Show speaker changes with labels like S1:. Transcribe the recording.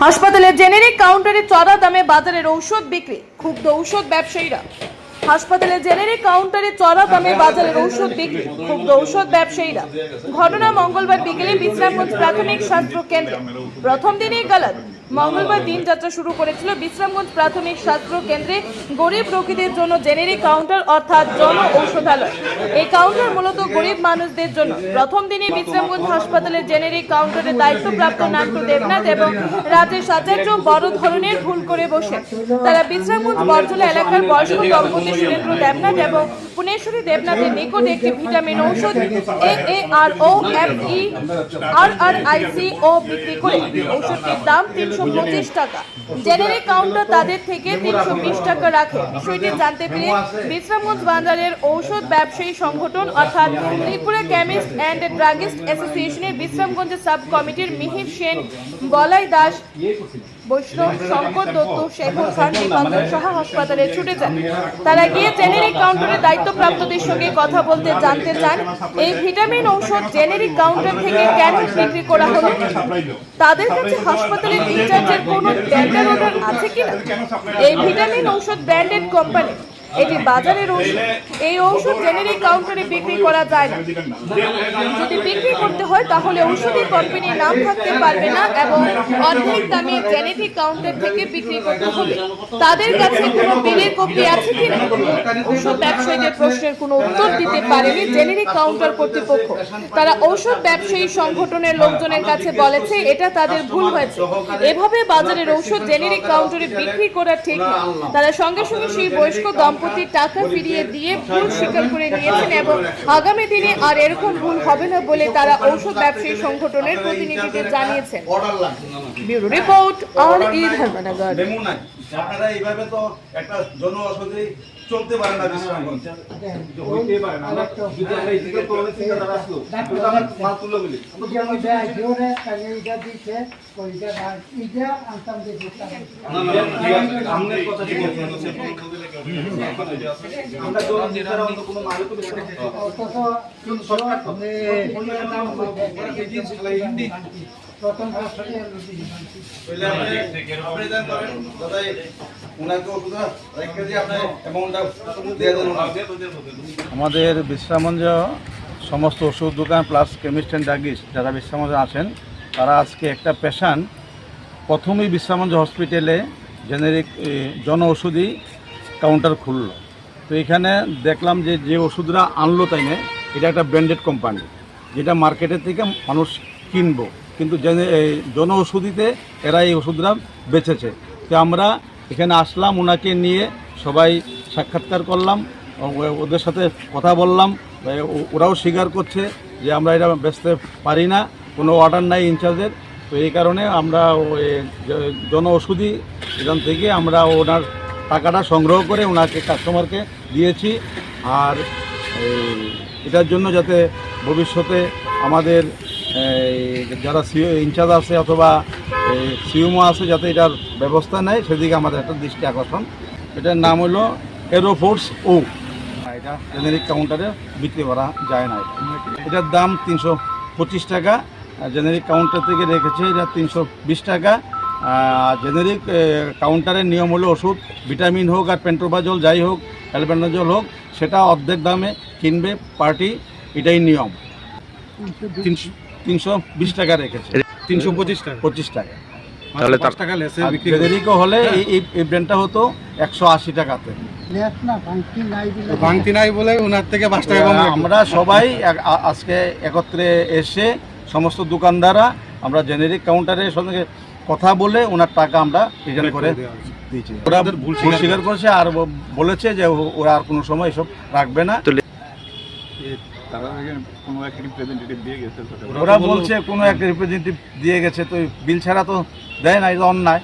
S1: হাসপাতালের জেনেরিক কাউন্টারে চড়া দামে বাজারের ঔষধ বিক্রি, ক্ষুব্ধ ঔষধ ব্যবসায়ীরা। হাসপাতালের জেনেরিক কাউন্টারে চড়া দামে বাজারের ঔষধ বিক্রি, ক্ষুব্ধ ঔষধ ব্যবসায়ীরা। ঘটনা মঙ্গলবার বিকেলে বিশ্রামগঞ্জ প্রাথমিক স্বাস্থ্য কেন্দ্র। প্রথম দিনেই গালাত। মঙ্গলবার দিন যাত্রা শুরু করেছিল বিশ্রামগঞ্জ প্রাথমিক স্বাস্থ্য কেন্দ্রে গরিব রোগীদের জন্য জেনেরিক কাউন্টার অর্থাৎ জন ঔষধালয়। এই কাউন্টার মূলত গরিব মানুষদের জন্য। প্রথম দিনে বিশ্রামগঞ্জ হাসপাতালের জেনেরিক কাউন্টারের দায়িত্বপ্রাপ্ত নাট্য দেবনাথ এবং রাজেশ আচার্য বড় ধরনের ভুল করে বসে। তারা বিশ্রামগঞ্জ বরজলা এলাকার বয়স্ক দম্পতি সুরেন্দ্র দেবনাথ এবং পুনেশ্বরী দেবনাথের নিকট একটি ভিটামিন ঔষধ A A R O F E R আর আইসি ও বিক্রি করে। ঔষধটির দাম তিনশো পঁচিশ টাকা। জেনারেল কাউন্টার তাদের থেকে তিনশো বিশ টাকা রাখে। বিষয়টি জানতে পেরে বিশ্রামগঞ্জ বাজারের ঔষধ ব্যবসায়ী সংগঠন অর্থাৎ ত্রিপুরা কেমিস্ট অ্যান্ড ড্রাগিস্ট অ্যাসোসিয়েশনের বিশ্রামগঞ্জের সাব কমিটির মিহির সেন বলাই দাস বৈষ্ণব শঙ্কর দত্ত শেখর খান দীপাঞ্জন সহ হাসপাতালে ছুটে যান তারা গিয়ে জেনেরিক কাউন্টারের দায়িত্বপ্রাপ্তদের সঙ্গে কথা বলতে জানতে চান। এই ভিটামিন ঔষধ জেনেরিক কাউন্টার থেকে কেন বিক্রি করা হলো? তাদের কাছে হাসপাতালের ইনচার্জের কোনো অর্ডার আছে কিনা? এই ভিটামিন ঔষধ ব্র্যান্ডেড কোম্পানি এটি বাজারের ঔষধ। এই ঔষধ জেনেরিক কাউন্টারে বিক্রি করা যায় না। যদি বিক্রি করতে হয়, তাহলে ঔষধি কোম্পানির নাম থাকতে পারবে না এবং অর্ধেক দামে জেনেটিক কাউন্টার থেকে বিক্রি করতে হবে। তাদের কাছে কোনো বিলের কপি আছে কিনা? ঔষধ ব্যবসায়ীদের প্রশ্নের কোনো উত্তর দিতে পারেনি জেনেরিক কাউন্টার কর্তৃপক্ষ। তারা ঔষধ ব্যবসায়ী সংগঠনের লোকজনের কাছে বলেছে, এটা তাদের ভুল হয়েছে। এভাবে বাজারের ঔষধ জেনেরিক কাউন্টারে বিক্রি করা ঠিক না তারা সঙ্গে সঙ্গে সেই বয়স্ক দম্পতির টাকা ফিরিয়ে দিয়ে ভুল স্বীকার করে নিয়েছেন এবং আগামী দিনে আর এরকম ভুল হবে না বলে তারা ঔষধ ব্যবসায়ী সংগঠনের প্রতিনিধিদের জানিয়েছেন। রিপোর্ট আর
S2: আপনারা এইভাবে তো একটা জন চলতে পারে না বিশ্রামগঞ্জ হইতে পারে না আমরা যদি আমরা এদিকে তোলে চিন্তাধারা আসলো কিন্তু আমরা মাল তুলে বলি না না আমনের কথা ঠিক আছে আমরা ওনাকে
S3: আমাদের বিশ্রামঞ্জ সমস্ত ওষুধ দোকান প্লাস কেমিস্ট অ্যান্ড ড্রাগিস্ট যারা বিশ্রামঞ্জে আছেন তারা আজকে একটা পেশেন্ট প্রথমেই বিশ্রামঞ্জ হসপিটালে জেনেরিক জন ওষুধই কাউন্টার খুললো। তো এখানে দেখলাম যে যে ওষুধরা আনলো তাইনে এটা একটা ব্র্যান্ডেড কোম্পানি যেটা মার্কেটের থেকে মানুষ কিনবো। কিন্তু জেনে ওষুধিতে এরা এই ওষুধরা বেচেছে তো আমরা এখানে আসলাম ওনাকে নিয়ে সবাই সাক্ষাৎকার করলাম ওদের সাথে কথা বললাম ওরাও স্বীকার করছে যে আমরা এটা বেচতে পারি না, কোনো অর্ডার নাই ইনচার্জের তো এই কারণে আমরা জন ওষুধি এখান থেকে আমরা ওনার টাকাটা সংগ্রহ করে ওনাকে কাস্টমারকে দিয়েছি। আর এটার জন্য যাতে ভবিষ্যতে আমাদের যারা সিও ইনচার্জ আছে অথবা সিউমো আছে যাতে এটার ব্যবস্থা নেয় সেদিকে আমাদের একটা দৃষ্টি আকর্ষণ। এটার নাম হলো এরোফোর্স ও। এটা জেনেরিক কাউন্টারে বিক্রি করা যায় না। এটার দাম তিনশো পঁচিশ টাকা। জেনেরিক কাউন্টার থেকে রেখেছে এটা তিনশো বিশ টাকা। জেনেরিক কাউন্টারের নিয়ম হলো ওষুধ ভিটামিন হোক আর পেন্ট্রোবাজল যাই হোক অ্যালবেন্ডাজল হোক সেটা অর্ধেক দামে কিনবে পার্টি এটাই নিয়ম। তিনশো তিনশো বিশ টাকা রেখেছে।
S4: তিনশো পঁচিশ টাকা।
S3: পঁচিশ টাকা।
S4: তাহলে তার
S3: টাকা লেসে জেনেরিকও হলে এই এই- ব্র্যান্ডটা হতো একশো আশি টাকাতে।
S4: ভাঙতি নাই বলে। ওনার থেকে পাঁচ টাকা কম
S3: আমরা সবাই আজকে একত্রে এসে সমস্ত দোকানদাররা আমরা জেনেরিক কাউন্টারের সঙ্গে কথা বলে ওনার টাকা আমরা রিটার্ন করে দিয়েছি। ওরা ভুল স্বীকার করেছে। আর বলেছে যে ও- ওরা আর কোনো সময় এসব রাখবে না। ওরা বলছে কোনো এক রিপ্রেজেন্টেটিভ দিয়ে গেছে, তো বিল ছাড়া তো দেয় না, এটা অন্যায়।